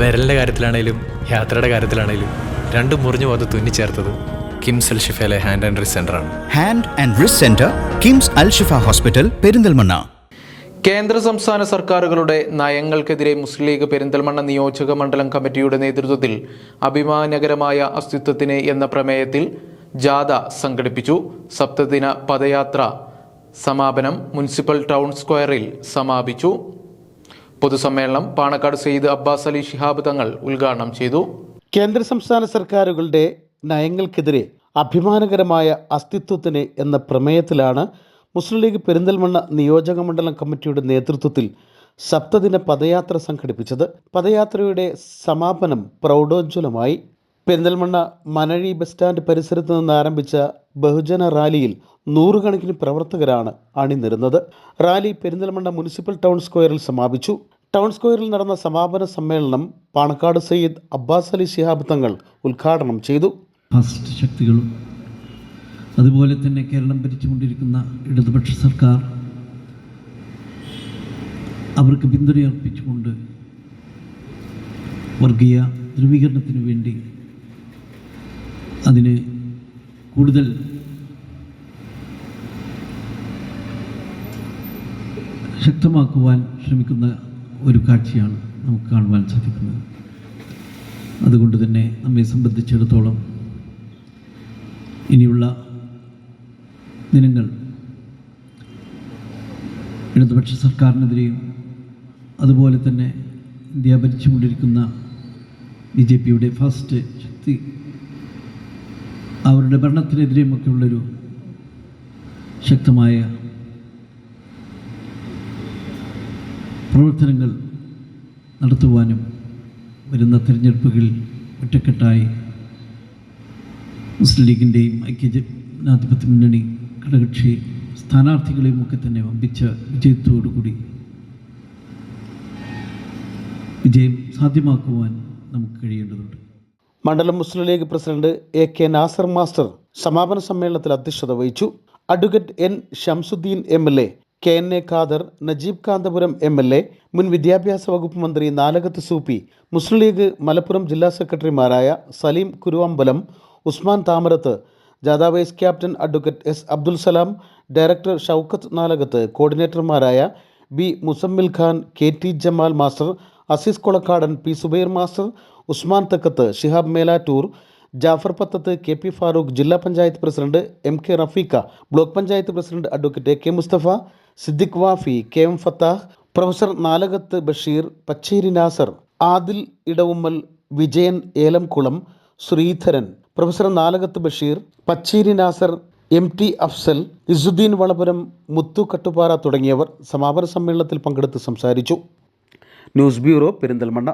വിരലിന്റെ കാര്യത്തിലാണേലും യാത്രയുടെ കാര്യത്തിലാണേലും രണ്ടും മുറിഞ്ഞു പോകാതെ തുന്നിച്ചേർത്തത് കിംസ് അൽ ഷിഫയിലെ ഹാൻഡ് ആൻഡ് റിസ് ആണ്. Hand and wrist centre KIMS Al Shifa hospital Perinthalmanna. കേന്ദ്ര സംസ്ഥാന സർക്കാരുകളുടെ നയങ്ങൾക്കെതിരെ മുസ്ലിം ലീഗ് പെരിന്തൽമണ്ണ നിയോജക മണ്ഡലം കമ്മിറ്റിയുടെ നേതൃത്വത്തിൽ അഭിമാനകരമായ അസ്തിത്വത്തിന് എന്ന പ്രമേയത്തിൽ ജാഥ സംഘടിപ്പിച്ചു. സപ്തദിന പദയാത്ര സമാപനം മുനിസിപ്പൽ ടൗൺ സ്ക്വയറിൽ സമാപിച്ചു. പൊതുസമ്മേളനം പാണക്കാട് സെയ്ദ് അബ്ബാസ് അലി ഷിഹാബ് തങ്ങൾ ഉദ്ഘാടനം ചെയ്തു. കേന്ദ്ര സംസ്ഥാന സർക്കാരുകളുടെ നയങ്ങൾക്കെതിരെ അഭിമാനകരമായ അസ്തിത്വത്തിന് എന്ന പ്രമേയത്തിലാണ് മുസ്ലിം ലീഗ് പെരിന്തൽമണ്ണ നിയോജക മണ്ഡലം കമ്മിറ്റിയുടെ നേതൃത്വത്തിൽ സപ്തദിന പദയാത്ര സംഘടിപ്പിച്ചത്. പദയാത്രയുടെ സമാപനം പ്രൗഢോജ്വലമായി. പെരിന്തൽമണ്ണ മനഴി ബസ് സ്റ്റാൻഡ് പരിസരത്ത് നിന്ന് ആരംഭിച്ച ബഹുജന റാലിയിൽ നൂറുകണക്കിന് പ്രവർത്തകരാണ് അണിനിരുന്നത്. റാലി പെരിന്തൽമണ്ണ മുനിസിപ്പൽ ടൗൺ സ്ക്വയറിൽ സമാപിച്ചു. ടൗൺ സ്ക്വയറിൽ നടന്ന സമാപന സമ്മേളനം പാണക്കാട് സയ്യിദ് അബ്ബാസ് അലി ശിഹാബ് തങ്ങൾ ഉദ്ഘാടനം ചെയ്തു. ഫാസിസ്റ്റ് ശക്തികളും അതുപോലെ തന്നെ കേരളം ഭരിച്ചുകൊണ്ടിരിക്കുന്ന ഇടതുപക്ഷ സർക്കാർ അവർക്ക് പിന്തുണയർപ്പിച്ചുകൊണ്ട് വർഗീയ ധ്രുവീകരണത്തിന് വേണ്ടി അതിന് കൂടുതൽ ശക്തമാക്കുവാൻ ശ്രമിക്കുന്ന ഒരു കാഴ്ചയാണ് നമുക്ക് കാണുവാൻ സാധിക്കുന്നത്. അതുകൊണ്ട് തന്നെ നമ്മെ സംബന്ധിച്ചിടത്തോളം ഇനിയുള്ള ദിനങ്ങൾ ഇടതുപക്ഷ സർക്കാരിനെതിരെയും അതുപോലെ തന്നെ ഇന്ത്യ ഭരിച്ചുകൊണ്ടിരിക്കുന്ന ബി ജെ പിയുടെ ഫസ്റ്റ് ശക്തി അവരുടെ ഭരണത്തിനെതിരെയുമൊക്കെയുള്ളൊരു ശക്തമായ പ്രവർത്തനങ്ങൾ നടത്തുവാനും വരുന്ന തിരഞ്ഞെടുപ്പുകളിൽ ഒറ്റക്കെട്ടായി മുസ്ലിം ലീഗിന്റെയും ഐക്യജനാധിപത്യ മുന്നണി ഘടകക്ഷി സ്ഥാനാർത്ഥികളെയും ഒക്കെ തന്നെ വമ്പിച്ച വിജയത്തോടുകൂടി വിജയം സാധ്യമാക്കുവാൻ നമുക്ക് കഴിയേണ്ടതുണ്ട്. മണ്ഡലം Muslim League president A K Nasar master സമാപന സമ്മേളനത്തിൽ അധ്യക്ഷത വഹിച്ചു. Advocate N Shamsuddin M L A K N A Khader Najeeb Kanthapuram M L A മുൻ വിദ്യാഭ്യാസ വകുപ്പ് മന്ത്രി നാലകത്ത് സൂപ്പി മുസ്ലിം ലീഗ് മലപ്പുറം ജില്ലാ സെക്രട്ടറിമാരായ സലീം കുരുവമ്പലം ഉസ്മാൻ താമരത്ത് ജാഥ vice captain advocate S Abdul Salam director Shoukath Nalakath കോർഡിനേറ്റർമാരായ B Muzammil Khan K T Jamal master Aziz Kolakkadan P Zubair master Usman Thakkath Shihab Melattur Jafar Pathath K P Farooq ജില്ലാ panchayat president M K Rafeeqa block panchayat president advocate K Musthafa Siddique Wafi K M Fathah professor Nalakath Basheer Pacheri Nasar Adil Idavummal Vijayan Elamkulam Sreedharan professor Nalakath Basheer Pacheri Nasar M T Afsal Izzuddin Valapuram Muthu Kattupara തുടങ്ങിയവർ സമാപന സമ്മേളനത്തിൽ പങ്കെടുത്ത് സംസാരിച്ചു. News bureau Perinthalmanna.